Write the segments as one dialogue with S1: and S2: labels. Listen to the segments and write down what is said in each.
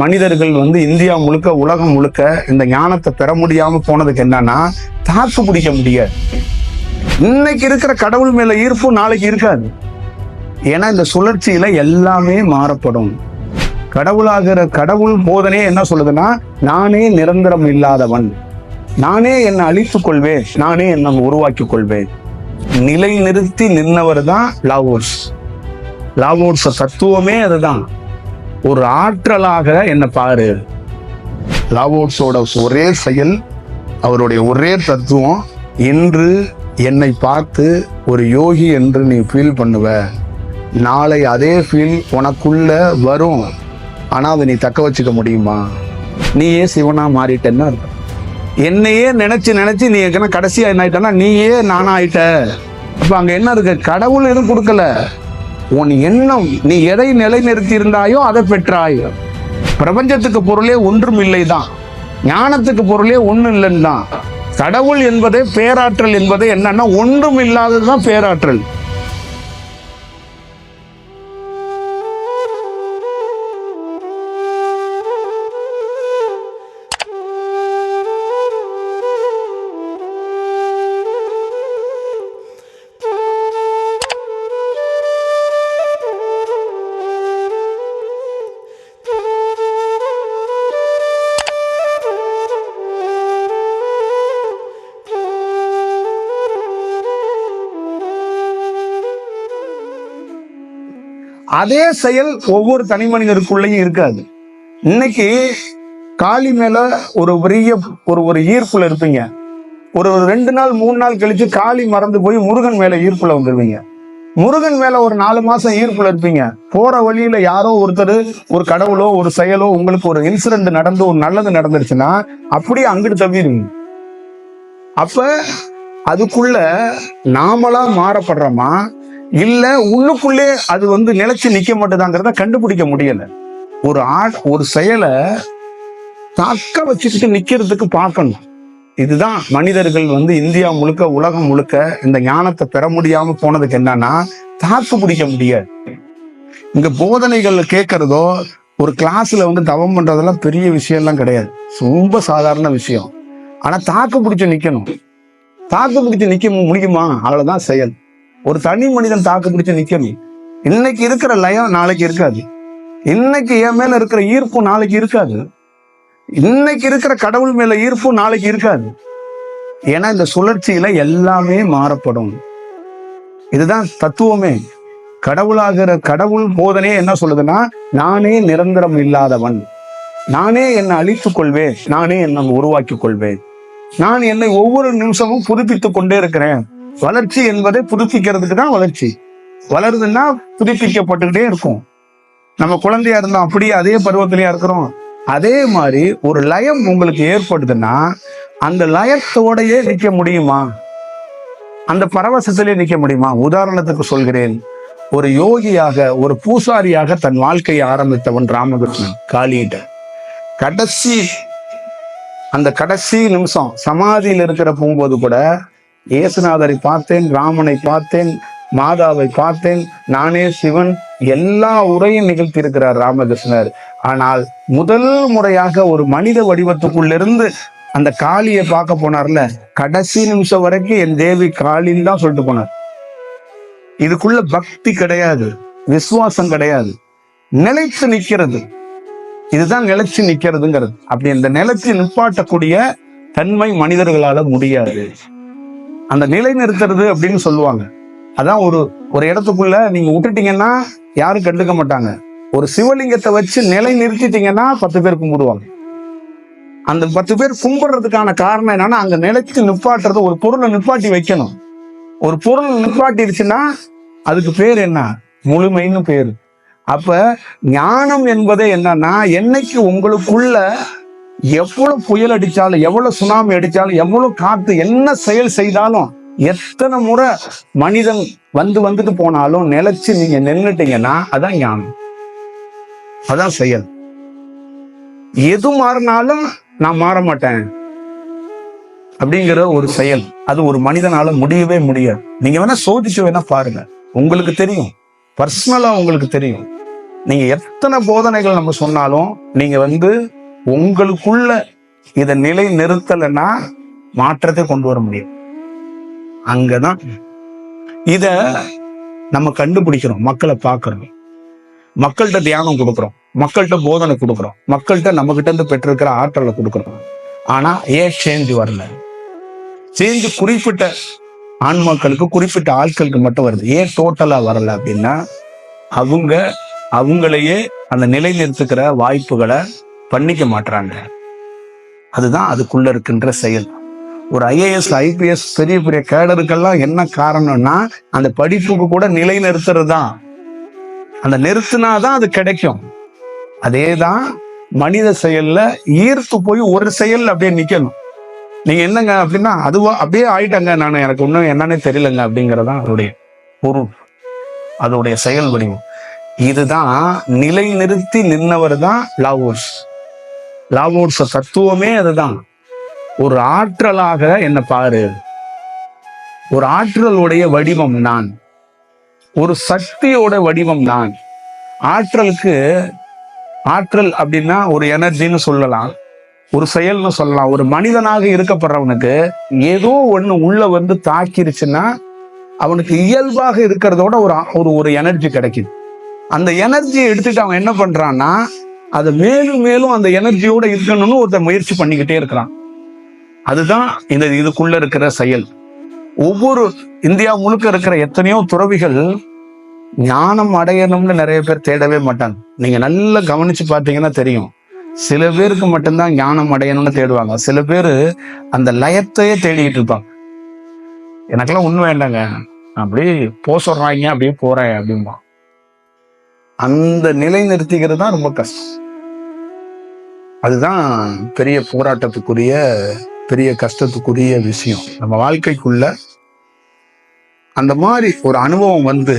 S1: மனிதர்கள் வந்து இந்தியா முழுக்க உலகம் முழுக்க இந்த ஞானத்தை பெற முடியாம போனதுக்கு என்னன்னா தாக்கு பிடிக்க முடியாது. இன்னைக்கு இருக்கிற கடவுள் மேல ஈர்ப்பு நாளைக்கு இருக்காது. ஏன்னா இந்த சுழற்சியில எல்லாமே மாறப்படும். கடவுளாகிற கடவுள் போதனையே என்ன சொல்லுதுன்னா நானே நிரந்தரம் இல்லாதவன். நானே என்னை அழித்துக் கொள்வேன். நானே என்னை உருவாக்கிக் கொள்வேன். நிலை நிறுத்தி நின்னவர் தான் லாவோர்ஸ் லாவோர்ஸ் தத்துவமே அதுதான். ஒரு ஆற்றலாக என்ன பாரு. லாவோட்ஸோட ஒரே செயல் அவருடைய ஒரே தத்துவம் இன்று என்னை பார்த்து ஒரு யோகி என்று நீ ஃபீல் பண்ணுவ. நாளை அதே ஃபீல் உனக்குள்ள வரும். ஆனால் அதை நீ தக்க வச்சுக்க முடியுமா? நீயே சிவனா மாறிட்டேன்னு அர்த்தம். என்னையே நினைச்சு நினைச்சு நீ எங்கன்னா கடைசியா என்ன ஆயிட்டனா நீயே நானா ஆயிட்ட. இப்போ அங்க என்ன இருக்கு? கடவுள் எதுவும் கொடுக்கல. உன் எண்ணம் நீ எதை நிலைநிறுத்தி இருந்தாயோ அதை பெற்றாய். பிரபஞ்சத்துக்கு பொருளே ஒன்றும் இல்லைதான். ஞானத்துக்கு பொருளே ஒன்றும் இல்லைன்னு தான் கடவுள் என்பதே பேராற்றல் என்பது என்னன்னா ஒன்றும் இல்லாததுதான் பேராற்றல். அதே செயல் ஒவ்வொரு தனி மனிதருக்குள்ளேயும் இருக்காது. இன்னைக்கு காளி மேல ஒரு பெரிய ஒரு ஒரு ஈர்ப்புல இருப்பீங்க. ஒரு ஒரு ரெண்டு நாள் மூணு நாள் கழிச்சு காளி மறந்து போய் முருகன் மேல ஈர்ப்புல வந்துடுவீங்க முருகன் மேல ஒரு நாலு மாசம் ஈர்ப்புல இருப்பீங்க. போற வழியில யாரோ ஒருத்தர் ஒரு கடவுளோ ஒரு செயலோ உங்களுக்கு ஒரு இன்சிடென்ட் நடந்து ஒரு நல்லது நடந்துருச்சுன்னா அப்படியே அங்கிட்டு தவிடுவீங்க அப்ப அதுக்குள்ள நாமளா மாறப்படுறோமா? இல்லை உள்ளுக்குள்ளே அது வந்து நிலைச்சு நிற்க மாட்டேதாங்கிறத கண்டுபிடிக்க முடியல. ஒரு ஆட் ஒரு செயலை தக்க வச்சுக்கிட்டு நிற்கிறதுக்கு பார்க்கணும். இதுதான் மனிதர்கள் வந்து இந்தியா முழுக்க உலகம் முழுக்க இந்த ஞானத்தை பெற முடியாம போனதுக்கு என்னன்னா தாக்கு பிடிக்க முடியாது. இங்க போதனைகள் கேட்கறதோ ஒரு கிளாஸ்ல வந்து தவம் பண்றதெல்லாம் பெரிய விஷயம்லாம் கிடையாது. ரொம்ப சாதாரண விஷயம். ஆனா தாக்கு பிடிச்சு நிக்கணும். தாக்கு பிடிச்சு நிக்க முடியுமா? அவ்வளவுதான் செயல். ஒரு தனி மனிதன் தாக்கு பிடிச்சு நிக்கணும். இன்னைக்கு இருக்கிற லயம் நாளைக்கு இருக்காது. இன்னைக்கு என் மேல இருக்கிற ஈர்ப்பு நாளைக்கு இருக்காது. இன்னைக்கு இருக்கிற கடவுள் மேல ஈர்ப்பு நாளைக்கு இருக்காது. ஏன்னா இந்த சுழற்சியில எல்லாமே மாறப்படும். இதுதான் தத்துவமே. கடவுளாகிற கடவுள் போதனையே என்ன சொல்லுதுன்னா நானே நிரந்தரம் இல்லாதவன். நானே என்னை அழித்துக் கொள்வேன். நானே என்னை உருவாக்கிக் கொள்வேன். நான் என்னை ஒவ்வொரு நிமிஷமும் புதுப்பித்துக் கொண்டே இருக்கிறேன். வளர்ச்சி என்பதை புதுப்பிக்கிறதுக்கு தான் வளர்ச்சி. வளருதுன்னா புதுப்பிக்கப்பட்டுக்கிட்டே இருக்கும். நம்ம குழந்தையா இருந்தோம் அப்படியே அதே பருவத்திலேயே இருக்கிறோம். அதே மாதிரி ஒரு லயம் உங்களுக்கு ஏற்படுதுன்னா அந்த லயத்தோடையே நிற்க முடியுமா? அந்த பரவசத்திலே நிற்க முடியுமா? உதாரணத்துக்கு சொல்கிறேன். ஒரு யோகியாக ஒரு பூசாரியாக தன் வாழ்க்கையை ஆரம்பித்தவன் ராமகிருஷ்ணன் காளியிட்ட. கடைசி அந்த கடைசி நிமிஷம் சமாதியில் இருக்கிற போகும்போது கூட இயேசுநாதரை பார்த்தேன் ராமனை பார்த்தேன் மாதாவை பார்த்தேன் நானே சிவன் எல்லா உரையும் நிகழ்த்தி இருக்கிறார் ராமகிருஷ்ணர். ஆனால் முதல் முறையாக ஒரு மனித வடிவத்துக்குள்ளிருந்து அந்த காளியை பார்க்க போனார்ல கடைசி நிமிஷம் வரைக்கும் என் தேவி காளின்னு தான் சொல்லிட்டு போனார். இதுக்குள்ள பக்தி கிடையாது விசுவாசம் கிடையாது நிலைத்து நிக்கிறது இதுதான் நிலைச்சு நிக்கிறதுங்கிறது அப்படி அந்த நிலைச்சு நிப்பாட்டக்கூடிய தன்மை மனிதர்களால முடியாது. அந்த நிலை நிறுத்துறது அப்படின்னு சொல்லுவாங்க. அதான் ஒரு ஒரு இடத்துக்குள்ள நீங்க விட்டுட்டீங்கன்னா யாரும் கண்டுக்க மாட்டாங்க. ஒரு சிவலிங்கத்தை வச்சு நிலை நிறுத்திட்டீங்கன்னா பத்து பேர் கும்பிடுவாங்க. அந்த பத்து பேர் கும்பிடுறதுக்கான காரணம் என்னன்னா அங்க நிலைச்சு நிப்பாட்டுறது ஒரு பொருளை நிப்பாட்டி வைக்கணும். ஒரு பொருள் நிப்பாட்டிருச்சுன்னா அதுக்கு பேர் என்ன? முழுமைன்னு பேர். அப்ப ஞானம் என்பதே என்னன்னா என்னைக்கு உங்களுக்குள்ள எவ்வளவு புயல் அடிச்சாலும் எவ்வளவு சுனாமி அடிச்சாலும் எவ்வளவு காத்து என்ன செயல் செய்தாலும் எத்தனை முறை மனிதன் வந்து வந்துட்டு போனாலும் நிலைச்சு நீங்க நின்னுட்டீங்கன்னா அதான் ஞானம். அதான் செயல். எது மாறினாலும் நான் மாற மாட்டேன். அப்படிங்கிற ஒரு செயல். அது ஒரு மனிதனால முடியவே முடியாது. நீங்க வேணா சோதிச்சு வேணா பாருங்க. உங்களுக்கு தெரியும். பர்சனலா உங்களுக்கு தெரியும். நீங்க எத்தனை போதனைகள் நம்ம சொன்னாலும் நீங்க வந்து உங்களுக்குள்ள இதை நிலை நிறுத்தலைன்னா மாற்றத்தை கொண்டு வர முடியும். அங்கதான் இத நம்ம கண்டுபிடிக்கிறோம் மக்களை பார்க்கறோம். மக்கள்கிட்ட தியானம் கொடுக்குறோம் மக்கள்கிட்ட போதனை கொடுக்குறோம் மக்கள்கிட்ட நம்ம கிட்ட இருந்து பெற்றிருக்கிற ஆற்றலை கொடுக்குறோம். ஆனா ஏன் சேஞ்சு வரல? சேஞ்சு குறிப்பிட்ட ஆன்மாக்களுக்கு குறிப்பிட்ட ஆட்களுக்கு மட்டும் வருது. ஏன் டோட்டலா வரல அப்படின்னா அவங்க அவங்களையே அந்த நிலைநிறுத்துக்கிற வாய்ப்புகளை பண்ணிக்க மாட்றாங்க. அதுதான் அதுக்குள்ள இருக்கின்ற செயல். ஒரு ஐஏஎஸ் ஐபிஎஸ் பெரிய பெரிய கேடருக்கெல்லாம் என்ன காரணம்னா அந்த படிப்புக்கு கூட நிலை நிறுத்துறது தான் அந்த நிறுத்தினாதான் அது கிடைக்கும். அதே தான் மனித செயல்ல ஈர்த்து போய் ஒரு செயல் அப்படியே நிக்கணும். நீங்க என்னங்க அப்படின்னா அதுவா அப்படியே ஆயிட்டங்க நான். எனக்கு இன்னும் என்னன்னே தெரியலங்க அப்படிங்கறதான் அதோடைய பொருள். அதோடைய செயல் வடிவம். இதுதான் நிலை நிறுத்தி நின்னவர் தான் லாவோர்ஸ் லாவோர்ஸ் தத்துவமே அதுதான். ஒரு ஆற்றலாக என்ன பாரு. ஒரு ஆற்றலுடைய வடிவம் நான். ஒரு சக்தியோட வடிவம் நான். ஆற்றலுக்கு ஆற்றல் அப்படின்னா ஒரு எனர்ஜின்னு சொல்லலாம். ஒரு செயல்னு சொல்லலாம். ஒரு மனிதனாக இருக்கப்படுறவனுக்கு ஏதோ ஒன்று உள்ள வந்து தாக்கிருச்சுன்னா அவனுக்கு இயல்பாக இருக்கிறதோட ஒரு ஒரு ஒரு எனர்ஜி கிடைக்குது. அந்த எனர்ஜியை எடுத்துட்டு அவன் என்ன பண்றான்னா அதை மேலும் மேலும் அந்த எனர்ஜியோட இருக்கணும்னு ஒருத்தர் முயற்சி பண்ணிக்கிட்டே இருக்கிறான். அதுதான் இந்த இதுக்குள்ள இருக்கிற செயல். ஒவ்வொரு இந்தியா முழுக்க இருக்கிற எத்தனையோ துறவிகள் ஞானம் அடையணும்னு நிறைய பேர் தேடவே மாட்டாங்க. நீங்க நல்லா கவனிச்சு பார்த்தீங்கன்னா தெரியும். சில பேருக்கு மட்டும்தான் ஞானம் அடையணும்னு தேடுவாங்க. சில பேர் அந்த லயத்தையே தேடிட்டு இருப்பாங்க. எனக்கெல்லாம் உண்மை வேண்டாங்க. அப்படி அப்படியே போ சொல்றாங்க அப்படியே போறேன் அப்படிம்பா அந்த நிலை நிறுத்திக்கிறது தான் ரொம்ப கஷ்டம். அதுதான் பெரிய போராட்டத்துக்குரிய பெரிய கஷ்டத்துக்குரிய விஷயம். நம்ம வாழ்க்கைக்குள்ள அந்த மாதிரி ஒரு அனுபவம் வந்து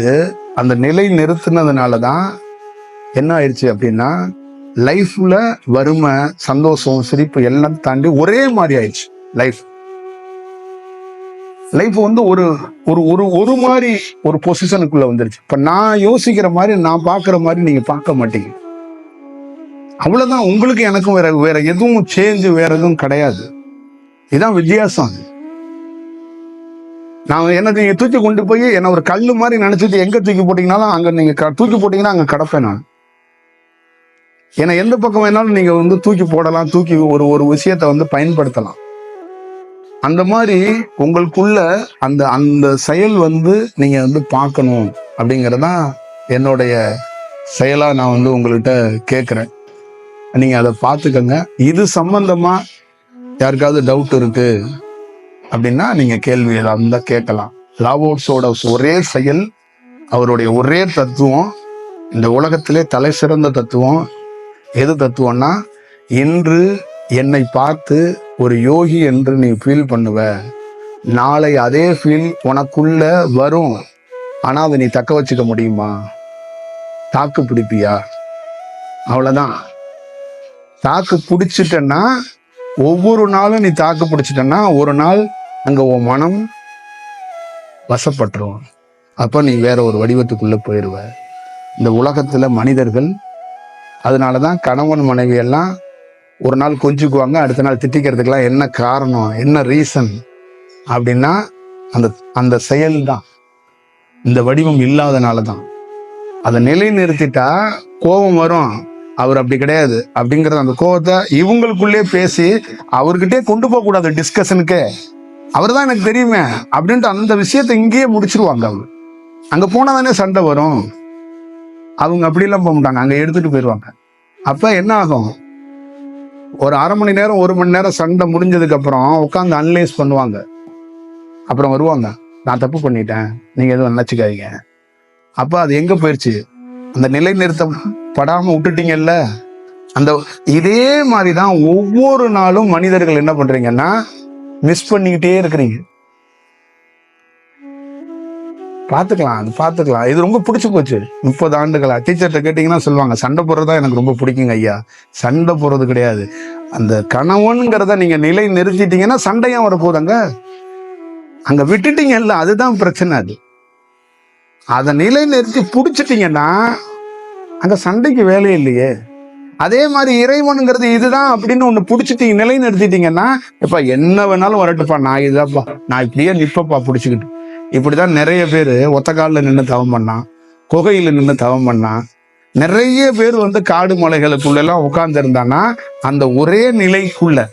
S1: அந்த நிலை நிறுத்தினதுனால தான் என்ன ஆயிடுச்சு அப்படின்னா லைஃப்ல வறுமை சந்தோஷம் சிரிப்பு எல்லாம் தாண்டி ஒரே மாதிரி ஆயிடுச்சு லைஃப் லைஃப் வந்து ஒரு ஒரு ஒரு ஒரு மாதிரி ஒரு பொசிஷனுக்குள்ள வந்துருச்சு. இப்ப நான் யோசிக்கிற மாதிரி நான் பார்க்குற மாதிரி நீங்க பார்க்க மாட்டீங்க. அவ்வளவுதான் உங்களுக்கு எனக்கும் வேற வேற எதுவும் சேஞ்ச் வேற எதுவும் கிடையாது. இதுதான் வித்தியாசம் நான் என்ன நீங்க தூக்கி கொண்டு போய் என்ன ஒரு கல்லு மாதிரி நினைச்சிட்டு எங்க தூக்கி போட்டீங்கனாலும் அங்க நீங்க தூக்கி போட்டீங்கன்னா அங்க கிடப்பேன் நான். ஏன்னா எந்த பக்கம் வேணாலும் நீங்க வந்து தூக்கி போடலாம் தூக்கி ஒரு ஒரு விஷயத்த வந்து பயன்படுத்தலாம். அந்த மாதிரி உங்களுக்குள்ள அந்த அந்த செயல் வந்து நீங்க வந்து பார்க்கணும் அப்படிங்கறதுதான் என்னுடைய செயலா நான் வந்து உங்கள்கிட்ட கேட்குறேன் நீங்க அதை பார்த்துக்கங்க இது சம்பந்தமா யாருக்காவது டவுட் இருக்கு அப்படின்னா நீங்க கேள்வி ஏதாவது இருந்தால் கேட்கலாம். லாவோட்ஸோட ஒரே செயல் அவருடைய ஒரே தத்துவம் இந்த உலகத்திலே தலை சிறந்த தத்துவம் எது தத்துவம்னா இன்று என்னை பார்த்து ஒரு யோகி என்று நீ ஃபீல் பண்ணுவ. நாளை அதே ஃபீல் உனக்குள்ள வரும். ஆனால் அதை நீ தக்க வச்சுக்க முடியுமா? தாக்கு பிடிப்பியா? அவ்வளோதான் தாக்கு பிடிச்சிட்டன்னா ஒவ்வொரு நாளும் நீ தாக்கு பிடிச்சிட்டன்னா ஒரு நாள் அங்கே உன் மனம் வசப்பட்டுரும். அப்போ நீ வேற ஒரு வடிவத்துக்குள்ளே போயிடுவ இந்த உலகத்தில் மனிதர்கள் அதனால தான் கணவன் மனைவி எல்லாம் ஒரு நாள் கொஞ்சிக்குவாங்க அடுத்த நாள் திட்டிக்கிறதுக்கெல்லாம் என்ன காரணம் என்ன ரீசன் அப்படின்னா அந்த அந்த செயல் தான் இந்த வடிவம் இல்லாதனால தான் அதை நிலைநிறுத்திட்டா கோபம் வரும். அவர் அப்படி கிடையாது. அப்படிங்கிறத அந்த கோபத்தை இவங்களுக்குள்ளே பேசி அவர்கிட்டே கொண்டு போகக்கூடாது டிஸ்கஷனுக்கு அவர் தான் எனக்கு தெரியுமே அப்படின்ட்டு அந்த விஷயத்தை இங்கேயே முடிச்சிருவாங்க அவங்க. அங்கே போனால் தானே சண்டை வரும். அவங்க அப்படிலாம் போக மாட்டாங்க. அங்கே எடுத்துகிட்டு போயிடுவாங்க அப்போ என்ன ஆகும்? ஒரு அரை மணி நேரம் ஒரு மணி நேரம் சண்டை முடிஞ்சதுக்கு அப்புறம் உட்காந்து அனலைஸ் பண்ணுவாங்க. அப்புறம் வருவாங்க நான் தப்பு பண்ணிட்டேன். நீங்க எதுவும் நினைச்சுக்காதீங்க. அப்ப அது எங்க போயிடுச்சு அந்த நிலை நிறுத்தம் படாம விட்டுட்டீங்கல்ல? அந்த இதே மாதிரி தான் ஒவ்வொரு நாளும் மனிதர்கள் என்ன பண்றீங்கன்னா மிஸ் பண்ணிக்கிட்டே இருக்கிறீங்க. பார்த்துக்கலாம் அது பார்த்துக்கலாம். இது ரொம்ப பிடிச்சி போச்சு முப்பது ஆண்டுகளா? டீச்சர்கிட்ட கேட்டிங்கன்னா சொல்லுவாங்க சண்டை போடுறது தான் எனக்கு ரொம்ப பிடிக்குங்க ஐயா. சண்டை போடுறது கிடையாது. அந்த கணவனுங்கிறத நீங்கள் நிலை நிறுத்திட்டீங்கன்னா சண்டையும் வரப்போதாங்க அங்க விட்டுட்டீங்கல்ல அதுதான் பிரச்சனை அது. அதை நிலை நிறுத்தி பிடிச்சிட்டீங்கன்னா அங்கே சண்டைக்கு வேலையே இல்லையே. அதே மாதிரி இறைவனுங்கிறது இதுதான் அப்படின்னு ஒன்று பிடிச்சிட்டீங்க நிலைநிறுத்திட்டீங்கன்னா இப்போ என்ன வேணாலும் வரட்டுப்பா நான் இதாப்பா நான் இப்படியே நிற்பப்பா பிடிச்சிக்கிட்டு. இப்படிதான் நிறைய பேர் ஒத்த காலில் நின்று தவம் பண்ணான் குகையில் நின்று தவம் பண்ணான் நிறைய பேர் வந்து காடு மலைகளுக்குள்ளெல்லாம் உட்காந்துருந்தான்னா அந்த ஒரே நிலைக்குள்ள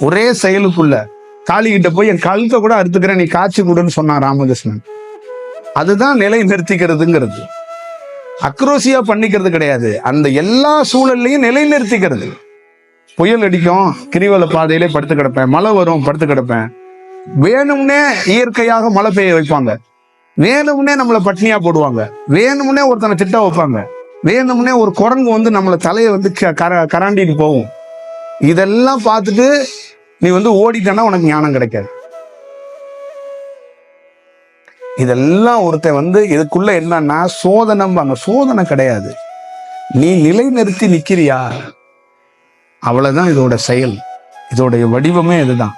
S1: ஒரே செயலுக்குள்ள காளிகிட்ட போய் என் கழுத்தை கூட அறுத்துக்கிறேன் நீ காய்ச்சி கொடுன்னு சொன்னான் ராமகிருஷ்ணன். அதுதான் நிலை நிறுத்திக்கிறதுங்கிறது. அக்ரோசியா பண்ணிக்கிறது கிடையாது. அந்த எல்லா சூழல்லையும் நிலை நிறுத்திக்கிறது. புயல் அடிக்கும் கிரிவல பாதையிலே படுத்து கிடப்பேன் மழை வரும் படுத்து கிடப்பேன். வேணும்னே இயற்கையாக மழை பெய்ய வைப்பாங்க. வேணும்னே நம்மளை பட்னியா போடுவாங்க. வேணும்னே ஒருத்தனை திட்ட வைப்பாங்க. வேணும்னே ஒரு குரங்கு வந்து நம்மளை தலையை வந்து க- கர கராண்டிட்டு போகும். இதெல்லாம் பார்த்துட்டு நீ வந்து ஓடிட்டனா உனக்கு ஞானம் கிடைக்காது. இதெல்லாம் ஒருத்தன் வந்து இதுக்குள்ள என்னன்னா சோதனைம்பாங்க சோதனை கிடையாது. நீ நிலைநிறுத்தி நிற்கிறியா அவ்வளவுதான் இதோட செயல். இதோடைய வடிவமே இதுதான்.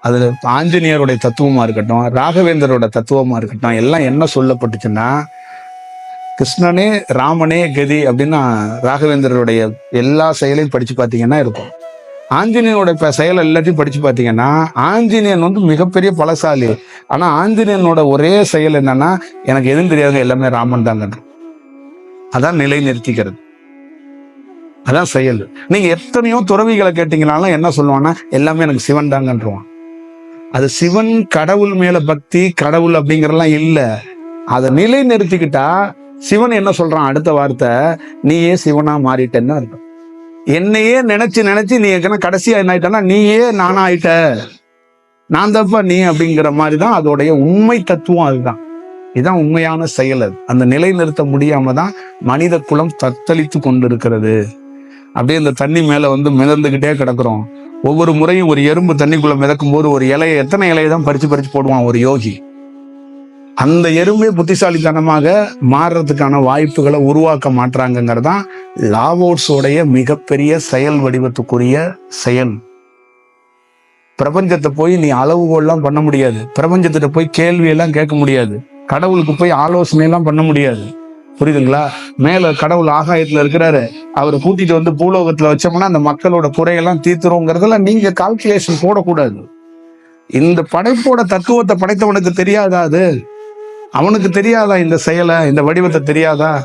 S1: அதுல ஆஞ்சநேயருடைய தத்துவமா இருக்கட்டும் ராகவேந்தரோட தத்துவமா இருக்கட்டும் எல்லாம் என்ன சொல்லப்பட்டுச்சுன்னா கிருஷ்ணனே ராமனே கதி அப்படின்னா ராகவேந்தருடைய எல்லா செயலையும் படிச்சு பார்த்தீங்கன்னா இருக்கும். ஆஞ்சநேயனோட செயல் எல்லாத்தையும் படிச்சு பார்த்தீங்கன்னா ஆஞ்சநேயன் வந்து மிகப்பெரிய பலசாலி. ஆனா ஆஞ்சநேயனோட ஒரே செயல் என்னன்னா எனக்கு எதுவும் தெரியாதுங்க எல்லாமே ராமன் தாங்க. அதான் நிலை நிறுத்திக்கிறது அதான் செயல். நீங்க எத்தனையோ துறவிகளை கேட்டீங்கனாலும் என்ன சொல்லுவான்னா எல்லாமே எனக்கு சிவன் தாங்கன்றவான். அது சிவன் கடவுள் மேல பக்தி கடவுள் அப்படிங்கறதெல்லாம் இல்ல. அதை நிலை நிறுத்திக்கிட்டா சிவன் என்ன சொல்றான்? அடுத்த வார்த்தை நீயே சிவனா மாறிட்டேன்னு அர்த்தம். என்னையே நினைச்சு நினைச்சு நீ எங்கன்னா கடைசியா என்ன ஆயிட்டனா நீயே நானா ஆயிட்ட. நான் தப்பா நீ அப்படிங்கிற மாதிரி தான் அதோடைய உண்மை தத்துவம் அதுதான். இதுதான் உண்மையான செயல் அது. அந்த நிலை நிறுத்த முடியாம தான் மனித குலம் தத்தளித்து கொண்டிருக்கிறது. அப்படியே இந்த தண்ணி மேல வந்து மிதந்துகிட்டே கிடக்குறோம். ஒவ்வொரு முறையும் ஒரு எறும்பு தண்ணிக்குள்ள மிதக்கும் போது ஒரு இலையை எத்தனை இலையை தான் பறிச்சு பறிச்சு போடுவான் ஒரு யோகி? அந்த எறும்பே புத்திசாலித்தனமாக மாறுறதுக்கான வாய்ப்புகளை உருவாக்க மாட்டாங்கிறதான் லாவோட்ஸோடைய மிகப்பெரிய செயல் வடிவத்துக்குரிய செயல். பிரபஞ்சத்தை போய் நீ அளவுகோல்லாம் பண்ண முடியாது. பிரபஞ்சத்திட்ட போய் கேள்வியெல்லாம் கேட்க முடியாது. கடவுளுக்கு போய் ஆலோசனை எல்லாம் பண்ண முடியாது. புரியுதுங்களா? மேல கடவுள் ஆகாயத்துல இருக்கிறாரு. அவரை கூட்டிட்டு வந்து பூலோகத்துல வச்சோம்னா அந்த மக்களோட குறையெல்லாம் தீர்த்துருங்கிறதெல்லாம் நீங்க கால்குலேஷன் போடக்கூடாது. இந்த படைப்போட தத்துவத்தை படைத்தவனுக்கு தெரியாதா அது? அவனுக்கு தெரியாதா இந்த செயலை? இந்த வடிவத்தை தெரியாதா?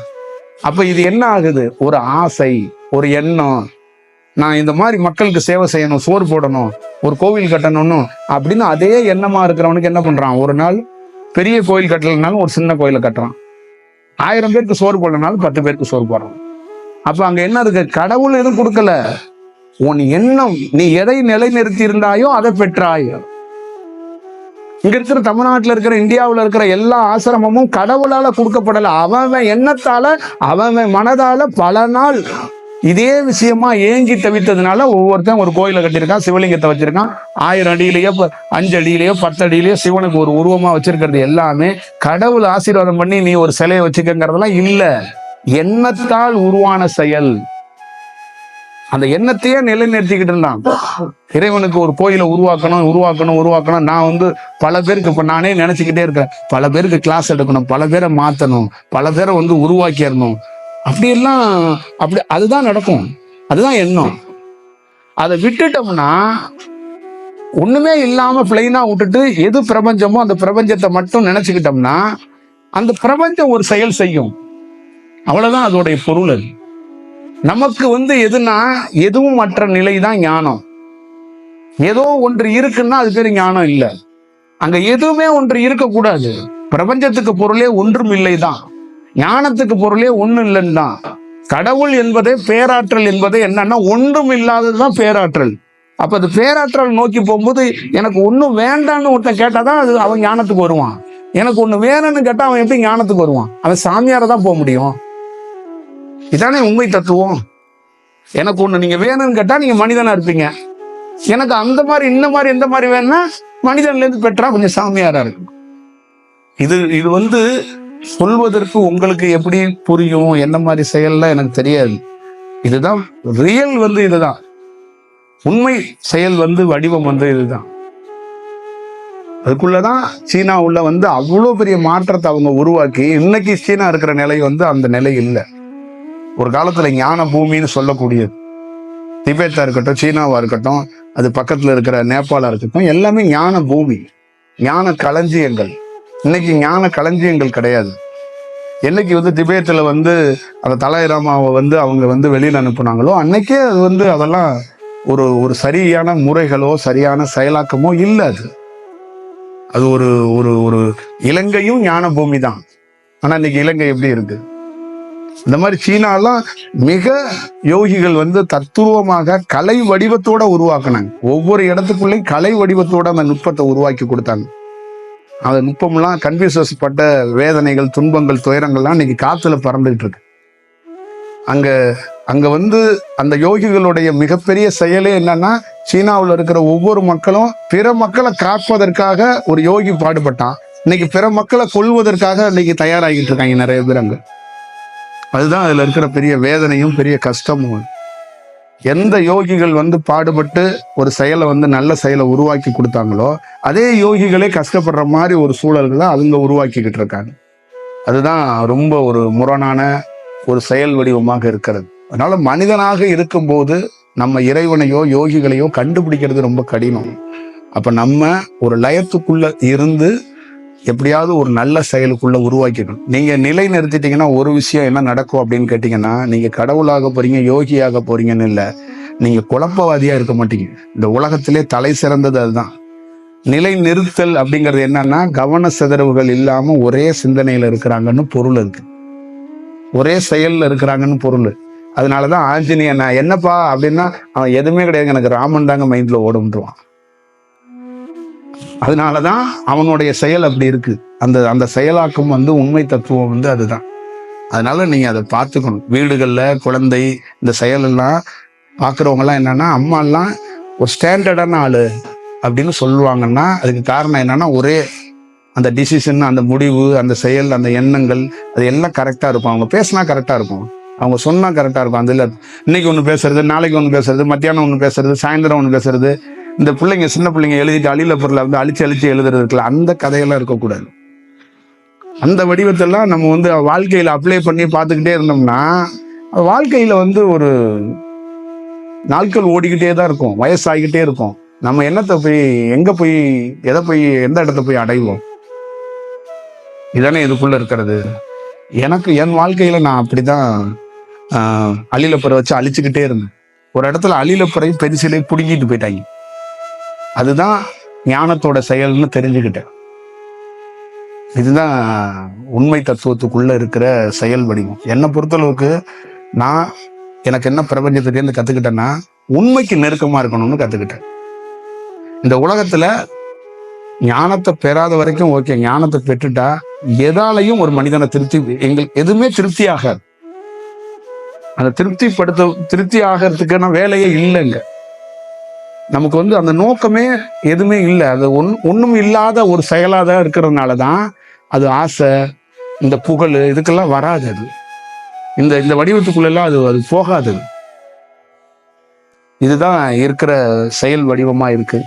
S1: அப்ப இது என்ன ஆகுது? ஒரு ஆசை ஒரு எண்ணம். நான் இந்த மாதிரி மக்களுக்கு சேவை செய்யணும் சோறு போடணும் ஒரு கோவில் கட்டணும்னு அப்படின்னு அதே எண்ணமா இருக்கிறவனுக்கு என்ன பண்றான்? ஒரு நாள் பெரிய கோயில் கட்டலைனாலும் ஒரு சின்ன கோயிலை கட்டுறான். ஆயிரம் பேருக்கு சோறு போடலனாலும் பத்து பேருக்கு சோறு போடணும். அப்ப அங்க என்ன இருக்கு? கடவுள் எதுவும் கொடுக்கல. உன் எண்ணம் நீ எதை நிலைநிறுத்தி இருந்தாயோ அதை பெற்றாய். இங்க இருக்கிற தமிழ்நாட்டில் இருக்கிற இந்தியாவில் இருக்கிற எல்லா ஆசிரமமும் கடவுளால கொடுக்கப்படல. அவன் எண்ணத்தால அவன் மனதால பல நாள் இதே விஷயமா ஏங்கி தவித்ததுனால ஒவ்வொருத்தன் ஒரு கோயிலை கட்டியிருக்கான் சிவலிங்கத்தை வச்சிருக்கான். ஆயிரம் அடியிலேயோ அஞ்சு அடியிலேயோ பத்து அடியிலேயோ சிவனுக்கு ஒரு உருவமா வச்சிருக்கிறது எல்லாமே கடவுள் ஆசீர்வாதம் பண்ணி நீ ஒரு சிலையை வச்சுக்கங்கிறதெல்லாம் இல்ல. எண்ணத்தால் உருவான செயல். அந்த எண்ணத்தையே நிலைநிறுத்திக்கிட்டு இருந்தான். இறைவனுக்கு ஒரு கோயிலை உருவாக்கணும் உருவாக்கணும் உருவாக்கணும். நான் வந்து பல பேருக்கு இப்ப நானே நினச்சிக்கிட்டே இருக்கிறேன். பல பேருக்கு கிளாஸ் எடுக்கணும் பல பேரை மாத்தணும் பல பேரை வந்து உருவாக்கிடணும். அப்படியெல்லாம் அப்படி அதுதான் நடக்கும். அதுதான் எண்ணம். அதை விட்டுட்டோம்னா ஒண்ணுமே இல்லாம பிளைனா விட்டுட்டு எது பிரபஞ்சமோ அந்த பிரபஞ்சத்தை மட்டும் நினைச்சுக்கிட்டோம்னா அந்த பிரபஞ்சம் ஒரு செயல் செய்யும். அவ்வளவுதான் அதோடைய பொருள் அது. நமக்கு வந்து எதுனா எதுவும் மற்ற நிலை தான் ஞானம். ஏதோ ஒன்று இருக்குன்னா அது பேர் ஞானம் இல்லை. அங்க எதுவுமே ஒன்று இருக்கக்கூடாது. பிரபஞ்சத்துக்கு பொருளே ஒன்றும் இல்லை தான் ஞானத்துக்கு பொருளே ஒன்றும் இல்லைன்னா. கடவுள் என்பதே பேராற்றல் என்பது என்னன்னா ஒன்றும் இல்லாததுதான் பேராற்றல். அப்ப அது பேராற்றல் நோக்கி போகும்போது எனக்கு ஒன்றும் வேண்டான்னு ஒருத்தன் கேட்டாதான் அது அவன் ஞானத்துக்கு வருவான். எனக்கு ஒன்று வேணும்னு கேட்டா அவன் எப்படி ஞானத்துக்கு வருவான்? அவன் சாமியாரை தான் போக முடியும். இதானே உண்மை தத்துவம். எனக்கு ஒன்று நீங்க வேணும்னு கேட்டா நீங்க மனிதனா இருப்பீங்க. எனக்கு அந்த மாதிரி இந்த மாதிரி எந்த மாதிரி வேணும்னா மனிதன்ல இருந்து பெற்றா கொஞ்சம் சாமியாரா இருக்கும். இது இது வந்து சொல்வதற்கு உங்களுக்கு எப்படி புரியும் என்ன மாதிரி செயல்லாம் எனக்கு தெரியாது. இதுதான் ரியல் வந்து இதுதான். உண்மை செயல் வந்து வடிவம் வந்து இதுதான். அதுக்குள்ளதான் சீனா உள்ள வந்து அவ்வளோ பெரிய மாற்றத்தை அவங்க உருவாக்கி இன்னைக்கு சீனா இருக்கிற நிலை வந்து அந்த நிலை இல்லை. ஒரு காலத்துல ஞான பூமின்னு சொல்லக்கூடியது. திபெத்தா இருக்கட்டும் சீனாவா இருக்கட்டும் அது பக்கத்துல இருக்கிற நேபாளா இருக்கட்டும் எல்லாமே ஞான பூமி ஞான களஞ்சியங்கள். இன்னைக்கு ஞான களஞ்சியங்கள் கிடையாது. என்னைக்கு வந்து திபேத்தில் வந்து அந்த தலைராமாவை வந்து அவங்க வந்து வெளியில் அனுப்புனாங்களோ அன்னைக்கே அது வந்து அதெல்லாம் ஒரு ஒரு சரியான முறைகளோ சரியான செயலாக்கமோ இல்லை அது. அது ஒரு ஒரு ஒரு இலங்கையும் ஞான பூமி தான். ஆனால் இன்னைக்கு இலங்கை எப்படி இருக்கு? இந்த மாதிரி சீனாலாம் மிக யோகிகள் வந்து தத்துவமாக கலை வடிவத்தோட உருவாக்குனாங்க. ஒவ்வொரு இடத்துக்குள்ளேயும் கலை வடிவத்தோட அந்த நுட்பத்தை உருவாக்கி கொடுத்தாங்க. அது நுட்பம்லாம் கன்ஃபியூசஸ் பட்ட வேதனைகள் துன்பங்கள் துயரங்கள்லாம் இன்னைக்கு காற்றுல பறந்துகிட்டு இருக்கு அங்க அங்க வந்து அந்த யோகிகளுடைய மிகப்பெரிய செயலே என்னன்னா சீனாவில் இருக்கிற ஒவ்வொரு மக்களும் பிற மக்களை காப்பதற்காக ஒரு யோகி பாடுபட்டான். இன்னைக்கு பிற மக்களை கொல்வதற்காக இன்னைக்கு தயாராகிட்டு இருக்காங்க நிறைய பேர் அங்க. அதுதான் அதுல இருக்கிற பெரிய வேதனையும் பெரிய கஷ்டமும் எந்த யோகிகள் வந்து பாடுபட்டு ஒரு செயலை வந்து நல்ல செயலை உருவாக்கி கொடுத்தாங்களோ அதே யோகிகளே கஷ்டப்படுற மாதிரி ஒரு சூழல்களை அவங்க உருவாக்கிக்கிட்டு இருக்காங்க. அதுதான் ரொம்ப ஒரு முரணான ஒரு செயல் வடிவமாக இருக்கிறது. அதனால மனிதனாக இருக்கும்போது நம்ம இறைவனையோ யோகிகளையோ கண்டுபிடிக்கிறது ரொம்ப கடினம். அப்ப நம்ம ஒரு லயத்துக்குள்ள இருந்து எப்படியாவது ஒரு நல்ல செயலுக்குள்ள உருவாக்கிக்கணும் நீங்க நிலை நிறுத்திட்டீங்கன்னா ஒரு விஷயம் என்ன நடக்கும் அப்படின்னு கேட்டீங்கன்னா நீங்க கடவுளாக போறீங்க யோகியாக போறீங்கன்னு இல்லை. நீங்க குழப்பவாதியா இருக்க மாட்டீங்க. இந்த உலகத்திலே தலை சிறந்தது அதுதான். நிலை நிறுத்தல் அப்படிங்கிறது என்னன்னா கவன சிதறவுகள் இல்லாம ஒரே சிந்தனையில இருக்கிறாங்கன்னு பொருள் இருக்கு. ஒரே செயல்ல இருக்கிறாங்கன்னு பொருள். அதனாலதான் ஆஞ்சநேயன் நான் என்னப்பா அப்படின்னா அவன் எதுவுமே கிடையாது. எனக்கு ராமன் தாங்க மைண்ட்ல ஓடும்ன்றான் அதனால தான் அவனுடைய செயல் அப்படி இருக்கு. அந்த அந்த செயலாக்கம் வந்து உண்மை தத்துவம் வந்து அதுதான். அதனால நீங்க அதை பார்த்துக்கணும். வீடுகளில் குழந்தை இந்த செயலெல்லாம் பார்க்குறவங்கலாம் என்னன்னா அம்மாலாம் ஒரு ஸ்டாண்டர்டான ஆள் அப்படின்னு சொல்லுவாங்கன்னா அதுக்கு காரணம் என்னன்னா ஒரே அந்த டிசிஷன் அந்த முடிவு அந்த செயல் அந்த எண்ணங்கள் அது எல்லாம் கரெக்டாக இருக்கும். அவங்க பேசினா கரெக்டாக இருக்கும். அவங்க சொன்னால் கரெக்டாக இருக்கும். அதில் இன்னைக்கு ஒன்று பேசுறது நாளைக்கு ஒன்று பேசுறது மத்தியானம் ஒன்று பேசுறது சாயந்தரம் ஒன்று பேசுறது இந்த பிள்ளைங்க சின்ன பிள்ளைங்க எழுதிட்டு அழில பொருளை வந்து அழிச்சு அழிச்சு எழுதுறது இருக்குல்ல அந்த கதையெல்லாம் இருக்கக்கூடாது. அந்த வடிவத்தெல்லாம் நம்ம வந்து வாழ்க்கையில் அப்ளை பண்ணி பார்த்துக்கிட்டே இருந்தோம்னா வாழ்க்கையில் வந்து ஒரு நாட்கள் ஓடிக்கிட்டே தான் இருக்கும் வயசாகிக்கிட்டே இருக்கும். நம்ம என்னத்தை போய் எங்கே போய் எதை போய் எந்த இடத்த போய் அடைவோம்? இதானே இதுக்குள்ளே இருக்கிறது. எனக்கு என் வாழ்க்கையில் நான் அப்படி தான் அழிலப்புறை வச்சு அழிச்சுக்கிட்டே இருந்தேன். ஒரு இடத்துல அழிலப்புறை பெருசிலை பிடுங்கிட்டு போயிட்டாங்க. அதுதான் ஞானத்தோட செயல்னு தெரிஞ்சுக்கிட்டேன். இதுதான் உண்மை தத்துவத்துக்குள்ள இருக்கிற செயல் வடிவம். என்னை பொறுத்தளவுக்கு நான் எனக்கு என்ன பிரபஞ்சத்திலேருந்து கத்துக்கிட்டேன்னா உண்மைக்கு நெருக்கமா இருக்கணும்னு கத்துக்கிட்டேன். இந்த உலகத்துல ஞானத்தை பெறாத வரைக்கும் ஓகே ஞானத்தை பெற்றுட்டா எதாலையும் ஒரு மனிதனை திருப்தி எங்களுக்கு எதுவுமே திருப்தி ஆகாது அந்த திருப்திப்படுத்த திருப்தி ஆகிறதுக்கான வேலையே இல்லைங்க. நமக்கு வந்து அந்த நோக்கமே எதுவுமே இல்லை. அது ஒன் ஒன்றும் இல்லாத ஒரு செயலாக தான் இருக்கிறதுனால தான் அது ஆசை இந்த புகழ் இதுக்கெல்லாம் வராது அது. இந்த இந்த வடிவத்துக்குள்ளெல்லாம் அது அது போகாது இதுதான் இருக்கிற செயல் வடிவமாக இருக்குது